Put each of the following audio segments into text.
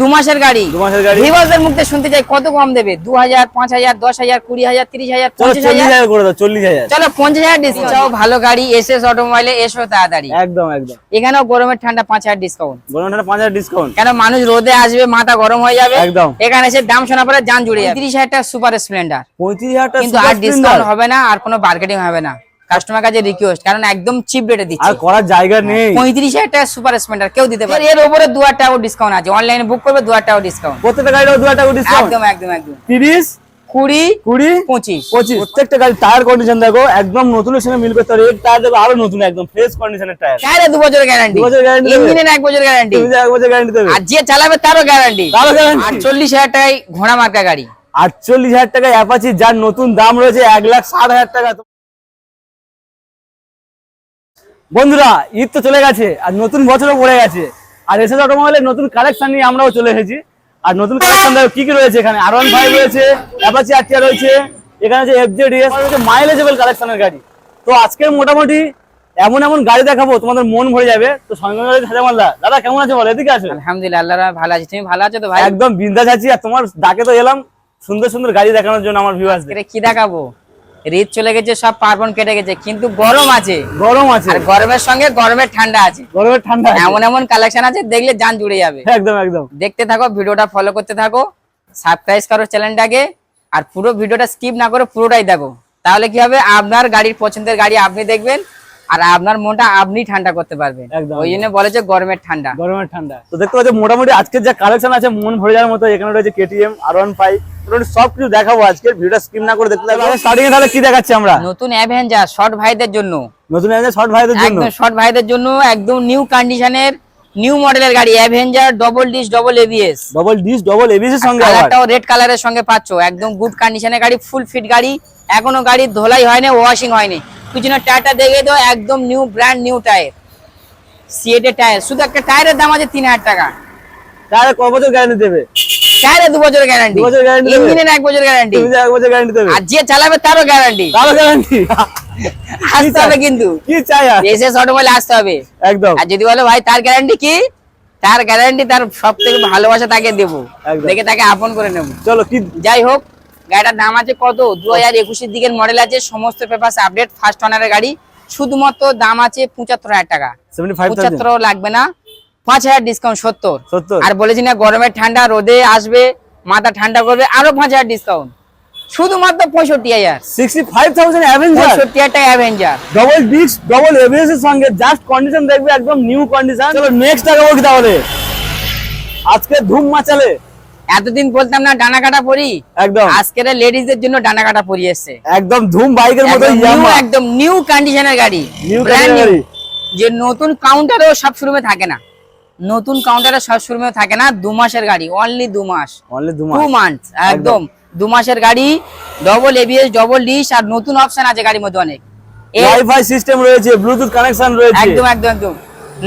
দু মাসের গাড়ি। দু মাসের গাড়ি। ভিভাসের মুখে শুনতে চাই কত কম দেবে? দু হাজার পাঁচ হাজার দশ হাজার কুড়ি হাজার তিরিশ হাজার চলো পঞ্চাশ চল্লিশ হাজার হাজার করে দাও চল্লিশ হাজার। চলো পঞ্চাশ হাজার ডিসকাউন্ট ভালো গাড়ি এসএস অটোমোবাইলে এসো তাড়াতাড়ি। একদম একদম। এখানেও গরমের ঠান্ডা পাঁচ হাজার ডিসকাউন্ট বলুন এটা পাঁচ হাজার ডিসকাউন্ট কেন মানুষ রোদে আসবে মাথা গরম হয়ে যাবে। একদম। এখানে এসে দাম শোনা পরে যান জুড়ে যাবে। তিরিশ হাজার টাকা সুপার স্প্লেন্ডার পঁয়ত্রিশ হাজার টাকা কিন্তু আর ডিসকাউন্ট হবে না আর কোনো মার্কেটিং হবে না। কাস্টমার কাছে রিকোয়েস্ট কারণ একদম চিপ রেটে আর দিচ্ছে। করার জায়গা নেই। পঁয়ত্রিশ হাজার টাকা সুপার স্প্লেন্ডার কেউ দিতে পারে এর উপরে দু হাজার টাকা ডিসকাউন্ট আছে অনলাইনে বুক করবে দু হাজার টাকা ডিসকাউন্ট প্রত্যেকটা গাড়ির দু হাজার টাকা ডিসকাউন্ট একদম একদম একদম। তিরিশ? কুড়ি? কুড়ি? পঁচিশ। পঁচিশ। প্রত্যেকটা গাড়ি টায়ার কন্ডিশন দেখো একদম নতুনের সঙ্গে মিলবে তোর এক টায়ার দেখো আরও নতুন একদম ফ্রেশ কন্ডিশনের টায়ার টায়ারে দু বছর গ্যারান্টি দু বছরের guarantee ইঞ্জিনের এক বছর গ্যারান্টি এক বছর গ্যারান্টি দেবে। আর যে চালাবে তারও গ্যারান্টি তারও guarantee? আটচল্লিশ হাজার টাকায় ঘোড়া মার্কা গাড়ি। আটচল্লিশ হাজার টাকা অ্যাপাচি যার নতুন দাম রয়েছে এক লাখ ষাট হাজার টাকা। বন্ধুরা ঈদ তো চলে গেছে আর নতুন বছরও পড়ে গেছে। আর এসএস অটোমোবাইলের নতুন কালেকশন নিয়ে আমরাও চলে এসেছি। আর নতুন কালেকশন দেখো কি কি রয়েছে এখানে? আর ওয়ান ফাইভ রয়েছে অ্যাপাচি আরটিআর রয়েছে এখানে আছে এফজেডিএস রয়েছে মাইলেজেবল কালেকশনের গাড়ি। তো আজকে মোটামুটি এমন এমন গাড়ি দেখাবো তোমাদের মন ভরে যাবে। তো সঙ্গে সঙ্গে দাদা কেমন আছে বলো এদিকে আসো। আলহামদুলিল্লাহ আল্লাহ ভালো আছি। তুমি ভালো আছো তো ভাই? একদম বিন্দাস আছি আর তোমার ডাকে তো এলাম সুন্দর সুন্দর গাড়ি দেখানোর জন্য আমার ভিউয়ার্সদের আজকে কি দেখাবো? ঋত চলে গেছে সব পার্বণ কেটে গেছে কিন্তু গরম আছে। গরম আছে। আর গরমের সঙ্গে গরমের ঠান্ডা আছে। গরমের ঠান্ডা এমন এমন কালেকশন আছে দেখলে যান জুড়ে যাবে। একদম একদম। দেখতে থাকো ভিডিওটা ফলো করতে থাকো সাবস্ক্রাইব করো চ্যানেলটাকে আর পুরো ভিডিওটা স্কিপ না করে পুরোটাই দেখো। তাহলে কি হবে? আপনার গাড়ির পছন্দের গাড়ি আপনি দেখবেন আর আপনার মনটা আপনি ঠান্ডা করতে পারবেন। ওই জন্য বলে যে গরমের ঠান্ডা। গরমের ঠান্ডা। তো দেখতে পাচ্ছ মোটামুটি আজকের যা কালেকশন আছে মন ভরে যাওয়ার মতো এখানে রয়েছে কেটিএম আর ওয়ান ফাইভ মোটামুটি সব দেখাবো আজকে ভিডিওটা স্কিপ না করে দেখতে থাকো। স্টার্টিং এ তাহলে কি দেখাচ্ছি আমরা? নতুন অ্যাভেঞ্জার শর্ট ভাইদের জন্য। নতুন শর্ট ভাইদের জন্য। একদম শর্ট ভাইদের জন্য একদম নিউ কন্ডিশনের নিউ মডেলের গাড়ি Avenger double disc double ABS double disc double ABS এর সঙ্গে কালারটাও রেড কালারের সঙ্গে পাচ্ছ। একদম গুড কন্ডিশনের গাড়ি ফুল ফিট গাড়ি। এখনও গাড়ি ধোলাই হয়নি ওয়াশিং হয়নি। পিছনের টায়ারটা দেখে দাও একদম নিউ ব্র্যান্ড নিউ টায়ার সিএটের টায়ার শুধু একটা টায়ারের দাম আছে তিন হাজার টাকা। তাহলে ক বছর গ্যারান্টি দেবে? টায়ারে দু বছর গ্যারান্টি বছর দেবে? ইঞ্জিনের এক বছর গ্যারান্টি তুমি এক বছর গ্যারান্টি দেবে? আর যে চালাবে তারও গ্যারান্টি তাহলে গ্যারান্টি আসতে হবে কিন্তু। কি চাই আর? এসএস অটোমোবাইল আসতে হবে। একদম। আর যদি বলো ভাই তার গ্যারান্টি কি? তার গ্যারান্টি তার সব থেকে ভালোবাসা তাকে দেবো। দেখে তাকে আপন করে নেব। চলো কি যাই হোক গাড়িটার দাম আছে কত? দু হাজার একুশের দিকের মডেল আছে সমস্ত পেপার আপডেট ফার্স্ট অনারের গাড়ি। শুধুমাত্র দাম আছে পঁচাত্তর হাজার টাকা। পঁচাত্তর লাগবে না। পাঁচ হাজার ডিসকাউন্ট সত্তর। আর বলেছি না গরমের ঠান্ডা রোদে আসবে মাথা ঠান্ডা করবে আরও পাঁচ হাজার ডিসকাউন্ট শুধুমাত্র পঁয়ষট্টি হাজার। সিক্সটি ফাইভ থাউজেন্ড অ্যাভেঞ্জার হাজার Avenger double disc double ABS এর সঙ্গে জাস্ট কন্ডিশন দেখবে একদম নিউ কন্ডিশন চলো নেক্সট দেখাবো কি তাহলে। আজকে ধুম মাচালে। এতদিন বলতাম না ডানা কাটা পরি। একদম। আজকের লেডিজদের জন্য ডানা কাটা পরি এসছে। একদম ধুম বাইকের মতো একদম নিউ কন্ডিশনের গাড়ি। যে নতুন কাউন্টারেও সব শোরুমে থাকে না। নতুন কাউন্টারে সব শোরুমে থাকে না দু মাসের গাড়ি অনলি দু মাস। অনলি দু মান্থ একদম। দু মাসের গাড়ি ডবল এবিএস ডবল ডিশ আর নতুন অপশন আছে গাড়ির মধ্যে অনেক। ওয়াইফাই সিস্টেম রয়েছে ব্লুটুথ কানেকশন রয়েছে। একদম একদম একদম।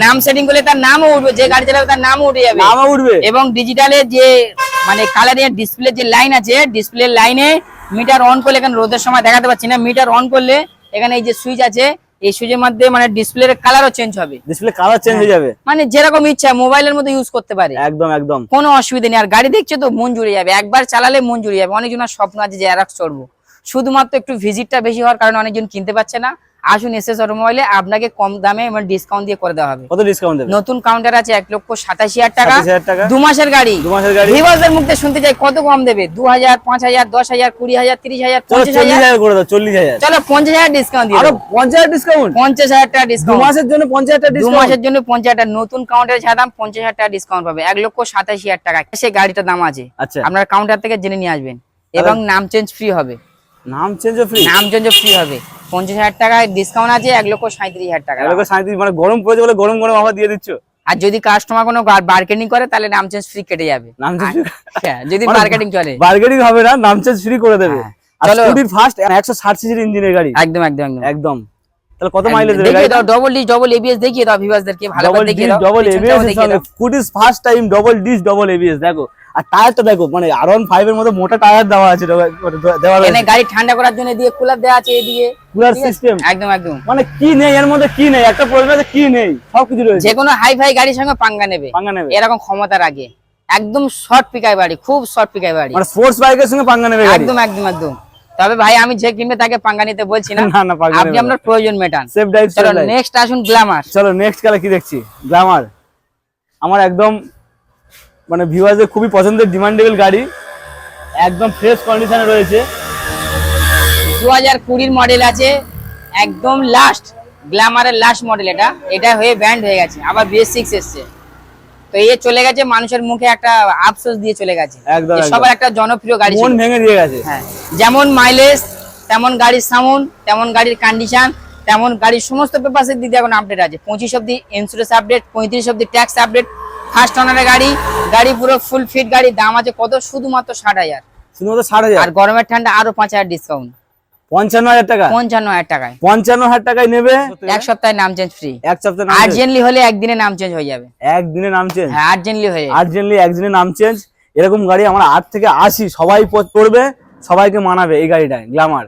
নাম সেটিং করলে তার নামও উঠবে যে গাড়ি চালাবে তার নামও উঠে যাবে। নামও উঠবে। এবং ডিজিটালে যে মানে কালারের ডিসপ্লে যে লাইন আছে ডিসপ্লে লাইনে মিটার অন করলে এখানে রোদের সময় দেখাতে পাচ্ছি না। মিটার অন করলে এখানে এই যে সুইচ আছে এই সুইচের মধ্যে মানে ডিসপ্লের কালারও চেঞ্জ হবে। ডিসপ্লে কালার চেঞ্জ হয়ে যাবে। মানে যেরকম ইচ্ছা মোবাইলের মধ্যে ইউজ করতে পারে। একদম একদম। কোনো অসুবিধা নেই। আর গাড়ি দেখছে তো মন জুড়ে যাবে। একবার চালালে মন জুড়ে যাবে। অনেকজনের স্বপ্ন আছে যে অ্যারাক্স চড়বো। শুধুমাত্র একটু ভিজিটটা বেশি হওয়ার কারণে অনেকজন কিনতে পারছে না। আসুন এসএস অটোমোবাইলে আপনাকে কম দামে মানে ডিসকাউন্ট দিয়ে করে দেওয়া হবে। কত ডিসকাউন্ট দেবে? নতুন কাউন্টার আছে এক লক্ষ সাতাশি হাজার টাকা। 27,000 টাকা। দু মাসের গাড়ি। দু মাসের গাড়ি। ভিভাসের মুখে শুনতে চাই কত কম দেবে? দু হাজার পাঁচ হাজার দশ হাজার কুড়ি হাজার তিরিশ হাজার চলো পঞ্চাশ হাজার। হাজার করে দাও চল্লিশ হাজার। চলো পঞ্চাশ হাজার ডিসকাউন্ট দিয়ে আরও দেবো। পঞ্চাশ ডিসকাউন্ট পঞ্চাশ হাজার টাকা দু ডিসকাউন্ট মাসের জন্য পঞ্চাশ টাকা দু ডিসকাউন্ট মাসের জন্য পঞ্চাশ হাজার নতুন কাউন্টারে ছাড়াম পঞ্চাশ হাজার টাকা ডিসকাউন্ট পাবে। এক লক্ষ সাতাশি হাজার টাকা। সে গাড়িটার দাম আছে। আচ্ছা। আপনার কাউন্টার থেকে জেনে নিয়ে আসবেন। এবং নাম চেঞ্জ ফ্রি হবে। নাম চেঞ্জ ফ্রি নাম চেঞ্জ ফ্রি হবে। পঞ্চাশ হাজার টাকায় ডিসকাউন্ট আছে এক লক্ষ সাঁত্রিশ হাজার টাকা। এক লক্ষ সাঁত্রিশ মানে গরম পড়েছে বলে গরম গরম আবার দিয়ে দিচ্ছ? আর যদি কাস্টমার কোনো বার্গেনিং করে তাহলে নাম চেঞ্জ ফ্রি কেটে যাবে। নাম চেঞ্জ হ্যাঁ, যদি বার্গেনিং মার্কেটিং চলে। বার্গেনিং হবে না নাম চেঞ্জ ফ্রি করে দেবে। হ্যাঁ। আর। স্কুটির ফার্স্ট একশো ষাট সিসির ইঞ্জিনের গাড়ি। একদম একদম একদম। একদম। তাহলে কত মাইলেজ দেবে গাড়িটা দাও ডবল ডিস ডবল এবিএস দেখিয়ে দাও ভিভাসদেরকে ভালো করে দেখিয়ে দাও। Double ABS. First time double disc double ABS দেখো। আর টায়ারটা দেখো মানে আর ওয়ান ফাইভ এর মধ্যে মোটা টায়ার দেওয়া আছে দেওয়া দেওয়া এখানে গাড়ি ঠান্ডা করার জন্য দিয়ে কুলার দেওয়া আছে এদিকে। কুলার সিস্টেম একদম একদম। মানে কি নেই এর মধ্যে কি নেই? একটা প্রশ্ন আছে কি নেই? সবকিছু রয়েছে। যে কোনো হাই ফাই গাড়ির সঙ্গে পাঙ্গা নেবে। পাঙ্গা নেবে। এরকম ক্ষমতা রাখে একদম শর্ট পিকাই বাড়ি খুব শর্ট পিকাই বাড়ি মানে স্পোর্টস বাইকের সঙ্গে পাঙ্গা নেবে একদম একদম একদম। তবে ভাই আমি যে কিনবে তাকে পাঙ্গা নিতে বলছি না। আপনি আপনার প্রয়োজন মেটান। সেফ চলো নেক্সট আসুন গ্ল্যামার চলো নেক্সট কালার কি দেখছি? গ্ল্যামার আমার একদম মানে ভিউয়ারদের খুবই পছন্দের ডিমান্ডেবল গাড়ি। একদম ফ্রেশ কন্ডিশনে রয়েছে। দু হাজার কুড়ির মডেল আছে। একদম লাস্ট গ্ল্যামারের লাস্ট মডেল এটা। এটা হয়ে ব্যান্ড হয়ে গেছে। আবার বিএস সিক্স এসছে। তো এ চলে গেছে মানুষের মুখে একটা আফসোস দিয়ে চলে গেছে। সবার একটা জনপ্রিয় গাড়ি মন ভেঙে দিয়ে গেছে। হ্যাঁ যেমন মাইলেজ তেমন গাড়ির সাউন্ড তেমন গাড়ির কন্ডিশন তেমন গাড়ির সমস্ত পেপারসের দিকে এখন আপডেট আছে। পঁচিশ অব্দি ইন্স্যুরেন্স আপডেট পঁয়ত্রিশ অব্দি ট্যাক্স আপডেট ফার্স্ট অনারের গাড়ি গাড়ি পুরো ফুল ফিট গাড়ি দাম আছে কত? শুধুমাত্র ষাট হাজার। শুধুমাত্র ষাট হাজার? আর গরমের ঠান্ডা আরও পাঁচ হাজার ডিসকাউন্ট পঞ্চান্ন হাজার টাকা? পঞ্চান্ন হাজার টাকায়। পঞ্চান্ন হাজার টাকায় নেবে? এক সপ্তাহে নাম চেঞ্জ ফ্রি এক সপ্তাহ আর্জেন্টলি হলে একদিনে নাম চেঞ্জ হয়ে যাবে। একদিনে নাম চেঞ্জ হ্যাঁ আর্জেন্টলি হয়ে আর্জেন্টলি একদিনে নাম চেঞ্জ এরকম গাড়ি আমার আট থেকে আশি সবাই পড়বে সবাইকে মানাবে এই গাড়িটায় গ্লামার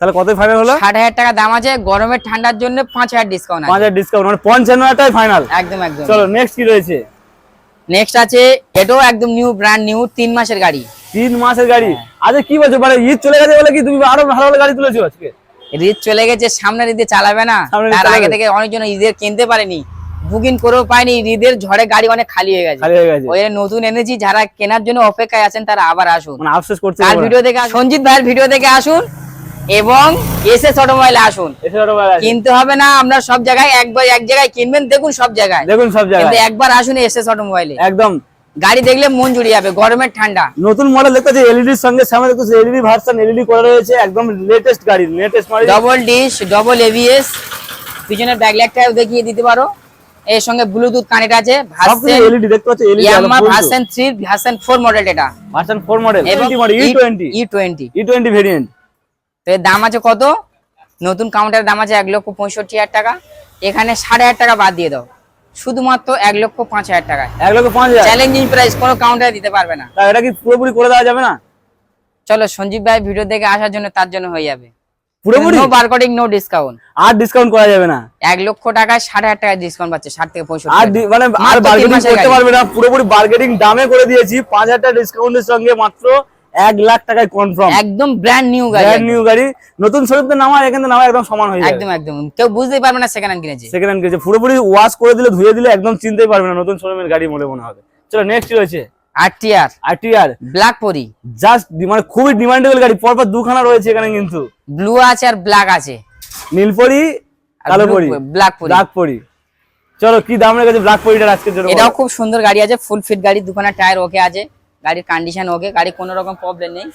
তাহলে কত ফাইনাল হলো? ষাট হাজার টাকা দাম আছে গরমের ঠান্ডার জন্য পাঁচ হাজার ডিসকাউন্ট পাঁচ হাজার ডিসকাউন্ট মানে পঞ্চান্ন হাজার ফাইনাল একদম একদম। চলো নেক্সট কি রয়েছে? নেক্সট আছে এটাও একদম নিউ ব্র্যান্ড নিউ তিন মাসের গাড়ি। তিন মাসের গাড়ি? আচ্ছা কি বলছো? মানে ঈদ চলে গেছে বলে কি তুমি আরও ভালো ভালো গাড়ি তুলেছো আজকে? ঈদ চলে গেছে সামনের ঈদে চালাবে না। তার আগে থেকে অনেকজন ঈদের কিনতে পারেনি। বুকিং করেও পায়নি ঈদের ঝড়ে গাড়ি অনেক খালি হয়ে গেছে। হয়ে ওই নতুন এনেছি যারা কেনার জন্য অপেক্ষায় আছেন তারা আবার আসুন। মানে আফসোস করছে ভিডিও দেখে। সঞ্জিত ভাইয়ের ভিডিও দেখে আসুন। এবং এসে অটোমোবাইলে আসুন। ছোট ভাই আছে। কিনতে হবে না আমরা সব জায়গায় একবার এক জায়গায় কিনবেন দেখুন সব জায়গায়। দেখুন সব জায়গায়। একবার আসুন এসে অটোমোবাইলে একদম। গাড়ি দেখলে মন জুড়ে যাবে গরমের ঠান্ডা। নতুন মডেল দেখতে এলইডির সঙ্গে সামনে দেখতে এলইডি ভার্সন এলইডি করা রয়েছে একদম লেটেস্ট গাড়ি latest model double disc double ABS পিছনের ব্যাকলাইটটাও দেখিয়ে দিতে পারো। এর সঙ্গে ব্লুটুথ কানেক্ট আছে কিছু এলইডি দেখতে পাচ্ছ LED Yamaha version 3 version 4 model এটা। ভার্সন 4 মডেল এবং model E20 E20 E20 variant তো এর দাম আছে কত? নতুন কাউন্টারের দাম আছে এক লক্ষ পঁয়ষট্টি হাজার টাকা। এখানে সাড়ে হাজার টাকা বাদ দিয়ে দাও। শুধুমাত্র এক লক্ষ পাঁচ হাজার টাকায়। এক লক্ষ পাঁচ হাজার? চ্যালেঞ্জিং প্রাইস কোনো কাউন্টারে দিতে পারবে না। এটা কি পুরোপুরি করে দেওয়া যাবে না? চলো সঞ্জীব ভাই ভিডিও দেখে আসার জন্য তার জন্য হয়ে যাবে। পুরোপুরি? নো বারকোডিং নো ডিসকাউন্ট আর ডিসকাউন্ট করা যাবে না? এক লক্ষ টাকায় সাড়ে হাজার টাকা ডিসকাউন্ট পাচ্ছে ষাট থেকে আর পঁয়ষট্টি ডি- মানে আর বার্গেনিং করতে পারবে না। পুরোপুরি বার্গেনিং দামে করে দিয়েছি। পাঁচ হাজার টাকা ডিসকাউন্টের সঙ্গে মাত্র এক লাখ টাকায় কনফার্ম একদম ব্র্যান্ড নিউ গাড়ি ব্র্যান্ড নিউ গাড়ি। নতুন শোরুমতে নামা এখানে নামা একদম সমান হয়ে যাবে। একদম। একদম কেউ বুঝতেই পারবে না সেকেন্ড হ্যান্ড কিনেছে। সেকেন্ড হ্যান্ড কিনেছে। পুরোপুরি ওয়াশ করে দিলে ধুয়ে দিলে একদম চিনতেই পারবে না নতুন শোরুমের গাড়ি বলে মনে হবে। চলো নেক্সট রয়েছে? আরটিআর আরটিআর ব্ল্যাক পরি জাস্ট মানে খুবই ডিমান্ডেবল গাড়ি। পরপর দুখানা রয়েছে এখানে কিন্তু। ব্লু আছে আর ব্ল্যাক আছে। নীলপরি কালো পরি। ব্ল্যাক পরি। ব্ল্যাক পরি। চলো কি দাম রেখেছে ব্ল্যাক পরিটার আজকে জন্য এটাও খুব সুন্দর গাড়ি আছে ফুল ফিট গাড়ি দুখানা টায়ার ওকে আছে। গাড়ির কন্ডিশন ওকে গাড়ি কোনো রকম প্রবলেম নেই।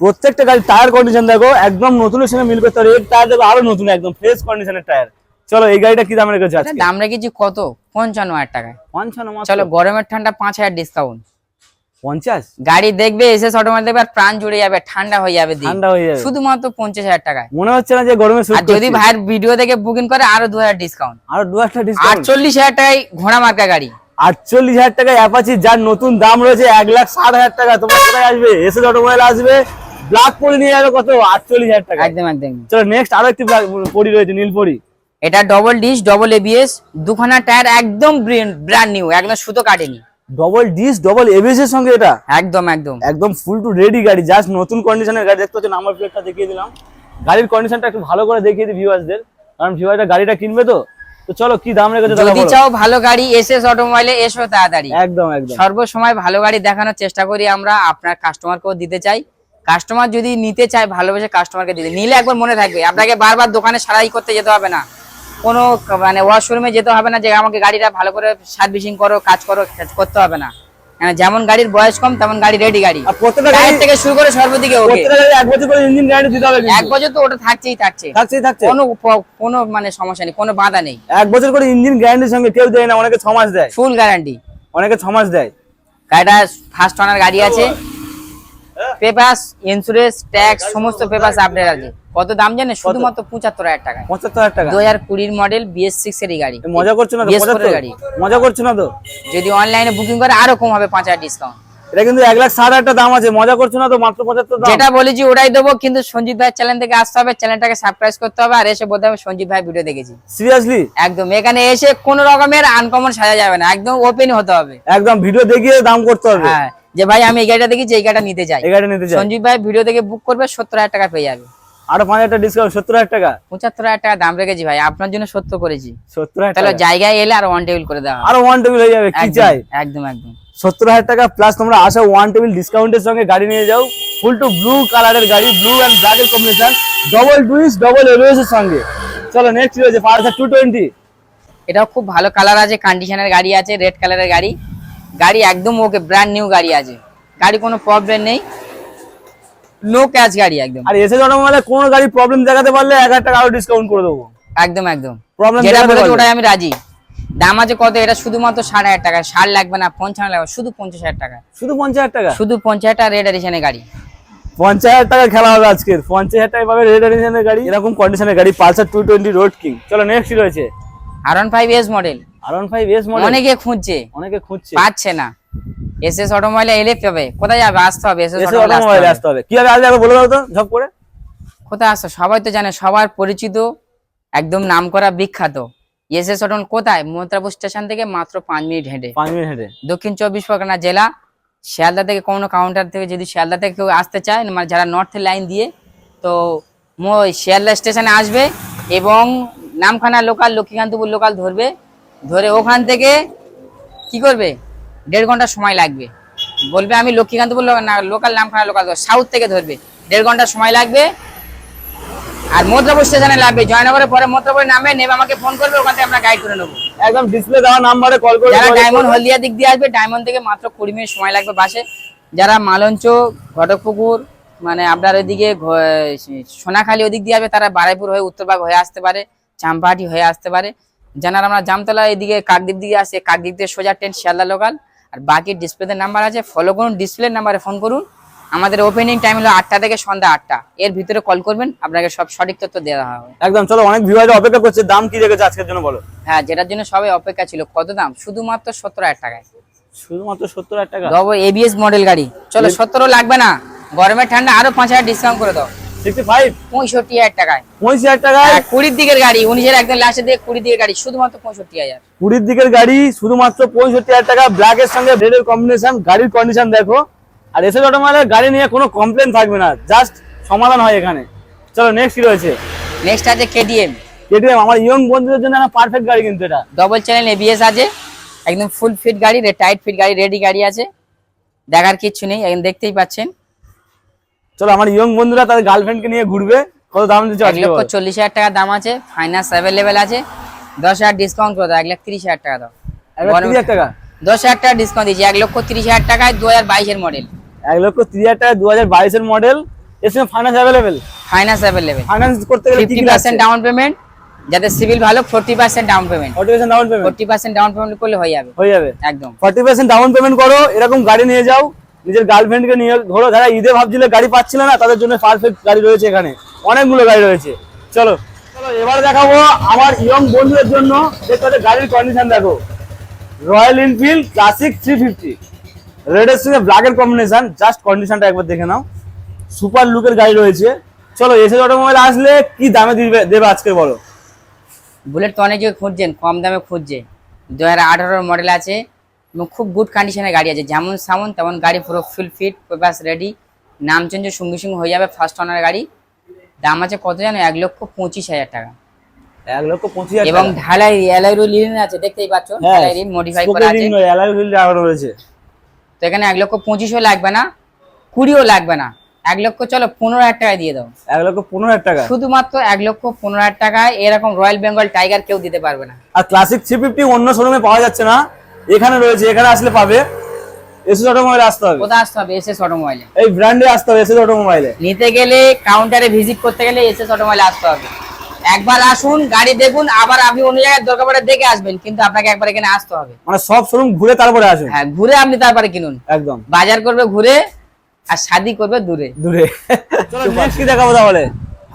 প্রত্যেকটা গাড়ি টায়ার কন্ডিশন দেখো একদম নতুনের সঙ্গে মিলবে তো এর টায়ার দেখো আরও নতুন একদম ফ্রেশ কন্ডিশনের টায়ার চলো এই গাড়িটা কি দাম রেখেছে এটা আজকে? দাম রেখেছি কত? পঞ্চান্ন হাজার টাকায়। পঞ্চান্ন চলো গরমের ঠান্ডা পাঁচ হাজার ডিসকাউন্ট পঞ্চাশ? গাড়ি দেখবে এসে অটোমেটিক দেখবে আর প্রাণ জুড়ে যাবে ঠান্ডা হয়ে যাবে ঠান্ডা হয়ে যাবে। শুধুমাত্র পঞ্চাশ হাজার টাকায়। মনে হচ্ছে না যে গরমে আর যদি ভাইয়ের ভিডিও দেখে বুকিং করে আরও দু হাজার ডিসকাউন্ট আরও দু একটা ডিসকাউন্ট আটচল্লিশ হাজার টাকায় ঘোড়া মার্কা গাড়ি। আটচল্লিশ হাজার টাকা অ্যাপাচি যার নতুন দাম রয়েছে এক লাখ ষাট হাজার টাকা। তোমার কোথায় আসবে? এসে অটোমোবাইল আসবে। ব্ল্যাক পরি নিয়ে যাবে কত? আটচল্লিশ হাজার টাকা। একদম একদম। চলো নেক্সট আরও একটি পরি রয়েছে নীল পরি এটা ডবল ডিশ ডবল এবিএস দুখানা টায়ার একদম ব্র্যান্ড নিউ একদম সুতো কাটেনি। ডবল ডিস ডবল এবিএস এর সঙ্গে এটা? একদম একদম। একদম ফুল টু রেডি গাড়ি জাস্ট নতুন কন্ডিশনের গাড়ি। দেখতে হচ্ছে নাম্বার প্লেটটা দেখিয়ে দিলাম। গাড়ির কন্ডিশনটা একটু ভালো করে দেখিয়ে দিই ভিউয়ার্সদের কারণ ভিউয়ারটা গাড়িটা কিনবে তো? তো চলো কি দাম রেখেছে যদি চাও ভালো গাড়ি এসএস অটোমোবাইলে এসো তাড়াতাড়ি। একদম একদম। সর্বসময় ভালো গাড়ি দেখানোর চেষ্টা করি আমরা আপনার কাস্টমারকেও দিতে চাই। কাস্টমার যদি নিতে চায় ভালোবেসে কাস্টমারকে দিতে। নিলে একবার মনে থাকবে আপনাকে বারবার দোকানে সারাই করতে যেতে হবে না। কোনো মানে ওয়াশরুমে যেতে হবে না যে আমাকে গাড়িটা ভালো করে সার্ভিসিং করো কাজ করো করতে হবে না। যেমন গাড়ির বয়স কম তেমন গাড়ি রেডি গাড়ি। প্রত্যেকটা গাড়ি থেকে শুরু করে সর্বদিকে প্রত্যেকটা গাড়ি এক বছর করে ইঞ্জিন গ্যারান্টি দিতে হবে এক বছর তো ওটা থাকছেই থাকছে। থাকছেই থাকছে। কোনো কোনো মানে সমস্যা নেই কোনো বাধা নেই। এক বছর করে ইঞ্জিন গ্যারান্টির সঙ্গে কেউ দেয় না অনেকে ছ মাস দেয়। ফুল গ্যারান্টি অনেকে ছ মাস দেয়। গাড়িটা ফার্স্ট ওনার গাড়ি আছে। পেপারস ইন্স্যুরেন্স ট্যাক্স সমস্ত পেপারস আপডেট আছে। কত দাম জানেন? শুধুমাত্র পঁচাত্তর হাজার টাকা পঁচাত্তর হাজার টাকা। দু হাজার কুড়ির মডেল বিএস সিক্স এর গাড়ি। মজা করছ না তো? BS4 এর গাড়ি। মজা করছ না তো? যদি অনলাইনে বুকিং করে আরও কম হবে পাঁচ হাজার ডিসকাউন্ট এটা কিন্তু এক লাখ ষাট হাজার দাম আছে। মজা করছ না তো? মাত্র পঁচাত্তর যেটা বলেছি ওটাই দেবো কিন্তু সঞ্জিত ভাই চ্যানেল থেকে আসতে হবে। চ্যানেলটাকে সাবস্ক্রাইব করতে হবে। আর এসে বলতে হবে সঞ্জিত ভাই ভিডিও দেখেছি। সিরিয়াসলি একদম। এখানে এসে কোন রকমের আনকমন সাজা যাবে না। একদম ওপেন হতে হবে। একদম ভিডিও দেখিয়ে দাম করতে হবে। হ্যাঁ। যে ভাই আমি এই গাড়িটা দেখেছি এই গাড়িটা নিতে চাই। এই গাড়ি নিতে চাই। সঞ্জীব ভাই ভিডিও দেখে বুক করবে সত্তর হাজার টাকা পেয়ে যাবে। আরও পাঁচ হাজার ডিসকাউন্ট সত্তর হাজার টাকা? পঁচাত্তর হাজার টাকা দাম রেখেছি ভাই। আপনার জন্য সত্য করেছি। সত্তর হাজার তাহলে জায়গায় এলে আর ওয়ান টেবিল করে দেওয়া আরও ওয়ান টেবিল হয়ে যাবে কি একদম, চাই? একদম একদম। সত্তর হাজার টাকা প্লাস তোমরা আসা ওয়ান টেবিল ডিসকাউন্টের সঙ্গে গাড়ি নিয়ে যাও। ফুল টু ব্লু কালারের গাড়ি ব্লু অ্যান্ড ব্ল্যাক এর কম্বিনেশন ডবল টুইস ডবল এলওএস এর সঙ্গে। চলো নেক্সট রয়েছে? পালসার টু টোয়েন্টি এটাও খুব ভালো কালার আছে কন্ডিশনের গাড়ি আছে রেড কালারের গাড়ি। গাড়ি একদম ওকে ব্র্যান্ড নিউ গাড়ি আছে। গাড়ি কোনো প্রবলেম নেই। নো ক্যাশ গাড়ি একদম। আর এসে অটোমোবাইলে কোন গাড়ি প্রবলেম দেখাতে পারলে এক হাজার টাকা আরও ডিসকাউন্ট করে দেবো। একদম একদম। প্রবলেম যেটা বলেছি ওটাই আমি রাজি। দাম আছে কত? এটা শুধুমাত্র ষাট হাজার টাকা। ষাট লাগবে না পঞ্চান্ন লাগবে শুধু পঞ্চাশ হাজার টাকা। শুধু পঞ্চাশ হাজার টাকা? শুধু পঞ্চাশ হাজার টাকা রেড এডিশনের গাড়ি। পঞ্চাশ হাজার টাকা খেলা হবে আজকে পঞ্চাশ হাজার টাকা পাবে রেড এডিশনের গাড়ি। এরকম কন্ডিশনের গাড়ি Pulsar two twenty road king চলো নেক্সট রয়েছে? R one five S model R one five S model অনেকে খুঁজছে। অনেকে খুঁজছে। পাচ্ছে না। এস এস অটোমোবাইলে এলে পাবে কোথায় যাবে? আসতে হবে এস এস এসে অটোমোবাইলে আসতে হবে। কীভাবে আসবে একবার বলে দাও তো ঝপ করে। কোথায় আসতে সবাই তো জানে সবার পরিচিত একদম নামকরা বিখ্যাত। এস এস অটোমোবাইল কোথায়? মন্ত্রাপুর স্টেশন থেকে মাত্র পাঁচ মিনিট হেঁটে। পাঁচ মিনিট হেঁটে। দক্ষিণ চব্বিশ পরগনা জেলা শিয়ালদা থেকে কোনো কাউন্টার থেকে যদি শিয়ালদা থেকে কেউ আসতে চায় মানে যারা নর্থের লাইন দিয়ে তো শিয়ালদা স্টেশনে আসবে এবং নামখানা লোকাল লক্ষ্মীকান্তপুর লোকাল ধরবে। ধরে ওখান থেকে কি করবে? দেড় ঘণ্টা সময় লাগবে। বলবে আমি লক্ষ্মীকান্তপুর না লোকাল নামখানা লোকাল সাউথ থেকে ধরবে। দেড় ঘণ্টা সময় লাগবে। আর মদ্রাপুর স্টেশনে লাগবে। জয়নগরের পরে মদ্রাপুরে নামে নেবে আমাকে ফোন করবে ওখান থেকে আমরা গাইড করে নেব। একদম ডিসপ্লে দেওয়া নাম্বারে কল করে যারা ডায়মন্ড করবে। হলদিয়া দিক দিয়ে আসবে ডায়মন্ড থেকে মাত্র কুড়ি মিনিট সময় লাগবে বাসে। যারা মালঞ্চ ঘটকপুকুর মানে আপনার ওইদিকে সোনাখালী ওদিক দিয়ে আসবে তারা বারাইপুর হয়ে উত্তরবাগ হয়ে আসতে পারে চাম্পাহাটি হয়ে আসতে পারে। যারা আমরা জামতলা এদিকে কাকদ্বীপ দিকে আসে কাকদ্বীপ দিয়ে সোজা ট্রেন শিয়ালদা লোকাল আর বাকি ডিসপ্লেতে নাম্বার আছে ফলো করুন ডিসপ্লের নাম্বারে ফোন করুন। আমাদের ওপেনিং টাইম হলো আটটা থেকে সন্ধ্যা আটটা। এর ভিতরে কল করবেন আপনাকে সব সঠিক তথ্য দেওয়া হবে। একদম চলো অনেক ভিউয়ার অপেক্ষা করছে দাম কি রেখেছে আজকের জন্য বলো? হ্যাঁ যেটার জন্য সবাই অপেক্ষা ছিল কত দাম? শুধুমাত্র সত্তর হাজার টাকায়। শুধুমাত্র সত্তর হাজার টাকা? ডবল এবিএস মডেল গাড়ি। চলো সত্তরও লাগবে না। গরমের ঠান্ডা আরও পাঁচ হাজার ডিসকাউন্ট করে দাও। পঁয়ষট্টি হাজার টাকায়। পঁয়ষট্টি হাজার টাকায়? হ্যাঁ, কুড়ির দিকের গাড়ি উনিশের একদম লাস্টের দিকে দিকের গাড়ি শুধুমাত্র পঁয়ষট্টি হাজার। কুড়ির দিকের গাড়ি শুধুমাত্র পঁয়ষট্টি হাজার টাকা ব্ল্যাক এর সঙ্গে রেড এর কম্বিনেশন গাড়ির কন্ডিশন দেখো। আর অটোমোবাইলের গাড়ি নিয়ে কোনো কমপ্লেন থাকবে না জাস্ট সমাধান হয় এখানে। চলো নেক্সট কি রয়েছে? নেক্সট আছে আমার ইয়ং বন্ধুদের জন্য একটা পারফেক্ট গাড়ি কিন্তু এটা। ডবল চ্যানেল এবিএস আছে একদম ফুল ফিট গাড়ি টাইট ফিট গাড়ি রেডি গাড়ি আছে। দেখার কিচ্ছু নেই একদম দেখতেই পাচ্ছেন। চলো আমার ইয়ং বন্ধুরা তাদের গার্লফ্রেন্ডকে নিয়ে ঘুরবে। কত দাম দিচ্ছে এক লক্ষ চল্লিশ হাজার টাকা দাম আছে ফাইন্যান্স অ্যাভেলেবেল আছে। দশ হাজার ডিসকাউন্ট করে দাও এক লাখ তিরিশ হাজার টাকা দাও। টাকা? দশ হাজার টাকা ডিসকাউন্ট দিয়েছি এক লক্ষ তিরিশ হাজার টাকায় দু হাজার বাইশের মডেল এক লক্ষ তিরিশ হাজার টাকা দু হাজার বাইশের মডেল এর সঙ্গে finance available finance available finance করতে গেলে ফিফটি পার্সেন্ট ডাউন পেমেন্ট যাদের সিভিল ভালো forty percent down payment forty percent down payment forty percent down payment করলে হয়ে যাবে। হয়ে যাবে। একদম। ফর্টি পার্সেন্ট ডাউন পেমেন্ট করো এরকম গাড়ি নিয়ে যাও নিজের গার্লফ্রেন্ডকে নিয়ে ধরো, যারা ঈদে ভাবছিলে গাড়ি পাচ্ছিল না, তাদের জন্য পারফেক্ট গাড়ি রয়েছে এখানে। অনেকগুলো গাড়ি রয়েছে। চলো চলো, এবার দেখাবো আমার ইয়ং বন্ধুদের জন্য পাচ্ছ গাড়ির কন্ডিশন দেখো। Royal Enfield Classic three fifty রেডের সঙ্গে ব্ল্যাকের কম্বিনেশন জাস্ট কন্ডিশনটা একবার দেখে নাও। সুপার লুকের গাড়ি রয়েছে। চলো, এসে অটোমোবাইল আসলে কি দামে দিবে দেবে আজকে বলো। বুলেট তো অনেকে খুঁজছেন, কম দামে খুঁজছে। দু হাজার মডেল আছে। এবং খুব গুড কন্ডিশনের গাড়ি আছে। যেমন সামন তেমন গাড়ি পুরো ফুল ফিট পেপাস রেডি নাম চেঞ্জের সঙ্গে সঙ্গে হয়ে যাবে ফার্স্ট অনার গাড়ি। দাম আছে কত জানো? এক লক্ষ পঁচিশ হাজার টাকা। এক লক্ষ পঁচিশ হাজার এবং ঢালাই অ্যালাইরো লিন আছে দেখতেই পাচ্ছ? হ্যাঁ ঢালাই মডিফাই করা আছে। ring নয়, লাগানো রয়েছে। তো এখানে এক লক্ষ পঁচিশও লাগবে না কুড়িও লাগবে না। এক লক্ষ চলো পনেরো হাজার টাকায় দিয়ে দাও। এক লক্ষ পনেরো হাজার টাকা। শুধুমাত্র এক লক্ষ পনেরো হাজার টাকায় এরকম রয়্যাল বেঙ্গল টাইগার কেউ দিতে পারবে না। আর ক্লাসিক থ্রি ফিফটি অন্য শোরুমে পাওয়া যাচ্ছে না। এখানে রয়েছে এখানে আসলে পাবে। এসএস অটোমোবাইলে আসতে হবে। কোথায় আসতে হবে? এসএস অটোমোবাইলে এই ব্র্যান্ডে আসতে হবে এসএস অটোমোবাইলে নিতে গেলে কাউন্টারে ভিজিট করতে গেলে এসএস অটোমোবাইলে আসতে হবে। একবার আসুন গাড়ি দেখুন আবার আপনি অন্য জায়গায় দরকার পড়ে দেখে আসবেন কিন্তু আপনাকে একবার এখানে আসতে হবে। মানে সব শোরুম ঘুরে তারপরে আসুন। হ্যাঁ ঘুরে আপনি তারপরে কিনুন। একদম। বাজার করবে ঘুরে আর শাদি করবে দূরে। দূরে। চলো নেক্সট কি দেখাবো তাহলে?